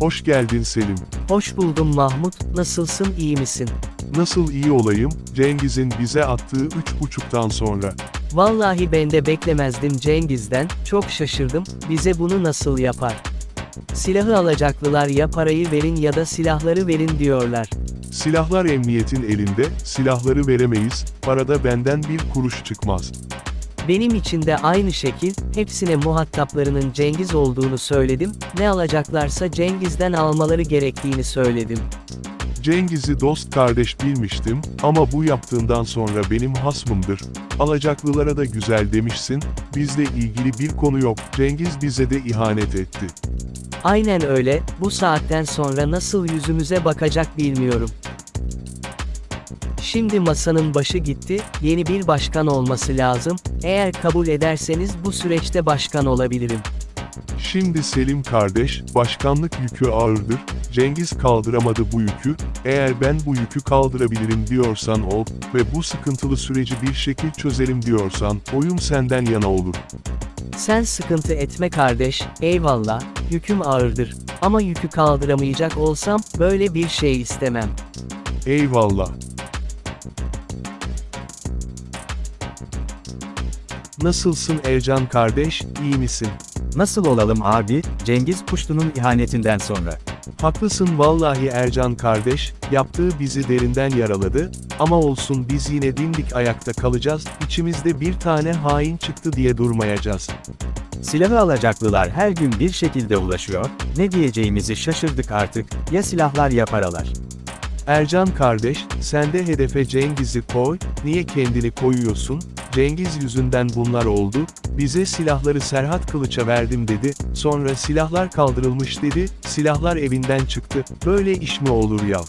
Hoş geldin Selim. Hoş buldum Mahmut, nasılsın iyi misin? Nasıl iyi olayım, Cengiz'in bize attığı üç buçuktan sonra. Vallahi ben de beklemezdim Cengiz'den, çok şaşırdım, bize bunu nasıl yapar? Silahı alacaklılar ya parayı verin ya da silahları verin diyorlar. Silahlar emniyetin elinde, silahları veremeyiz, parada benden bir kuruş çıkmaz. Benim için de aynı şekil, hepsine muhataplarının Cengiz olduğunu söyledim, ne alacaklarsa Cengiz'den almaları gerektiğini söyledim. Cengiz'i dost kardeş bilmiştim, ama bu yaptığından sonra benim hasmımdır. Alacaklılara da güzel demişsin, bizle ilgili bir konu yok, Cengiz bize de ihanet etti. Aynen öyle, bu saatten sonra nasıl yüzümüze bakacak bilmiyorum. Şimdi masanın başı gitti, yeni bir başkan olması lazım, eğer kabul ederseniz bu süreçte başkan olabilirim. Şimdi Selim kardeş, başkanlık yükü ağırdır, Cengiz kaldıramadı bu yükü, eğer ben bu yükü kaldırabilirim diyorsan ol ve bu sıkıntılı süreci bir şekil çözelim diyorsan, oyum senden yana olur. Sen sıkıntı etme kardeş, eyvallah, yüküm ağırdır. Ama yükü kaldıramayacak olsam, böyle bir şey istemem. Eyvallah. Nasılsın Ercan kardeş, iyi misin? Nasıl olalım abi, Cengiz Puştu'nun ihanetinden sonra. Haklısın vallahi Ercan kardeş, yaptığı bizi derinden yaraladı, ama olsun biz yine dimdik ayakta kalacağız, içimizde bir tane hain çıktı diye durmayacağız. Silahı alacaklılar her gün bir şekilde ulaşıyor, ne diyeceğimizi şaşırdık artık, ya silahlar ya paralar. Ercan kardeş, sen de hedefe Cengiz'i koy, niye kendini koyuyorsun? Cengiz yüzünden bunlar oldu, bize silahları Serhat Kılıç'a verdim dedi, sonra silahlar kaldırılmış dedi, silahlar evinden çıktı, böyle iş mi olur ya?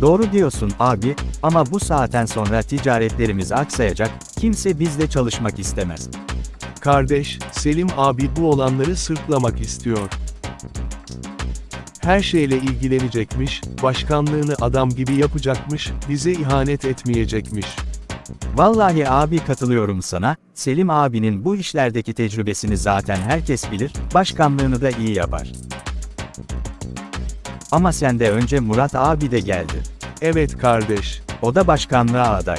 Doğru diyorsun abi, ama bu saatten sonra ticaretlerimiz aksayacak, kimse bizle çalışmak istemez. Kardeş, Selim abi bu olanları sırtlamak istiyor. Her şeyle ilgilenecekmiş, başkanlığını adam gibi yapacakmış, bize ihanet etmeyecekmiş. Vallahi abi katılıyorum sana, Selim abinin bu işlerdeki tecrübesini zaten herkes bilir, başkanlığını da iyi yapar. Ama sende önce Murat abi de geldi. Evet kardeş, O da başkanlığa aday.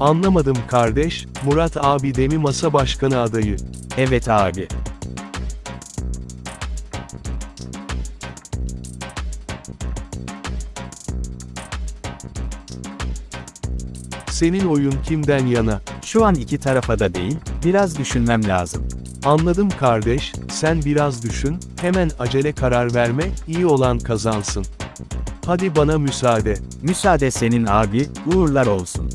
anlamadım kardeş, Murat abi de mi masa başkanı adayı? Evet abi. Senin oyun kimden yana? Şu an iki tarafa da değil, biraz düşünmem lazım. Anladım kardeş, sen biraz düşün, hemen acele karar verme, iyi olan kazansın. Hadi bana müsaade. Müsaade senin abi, uğurlar olsun.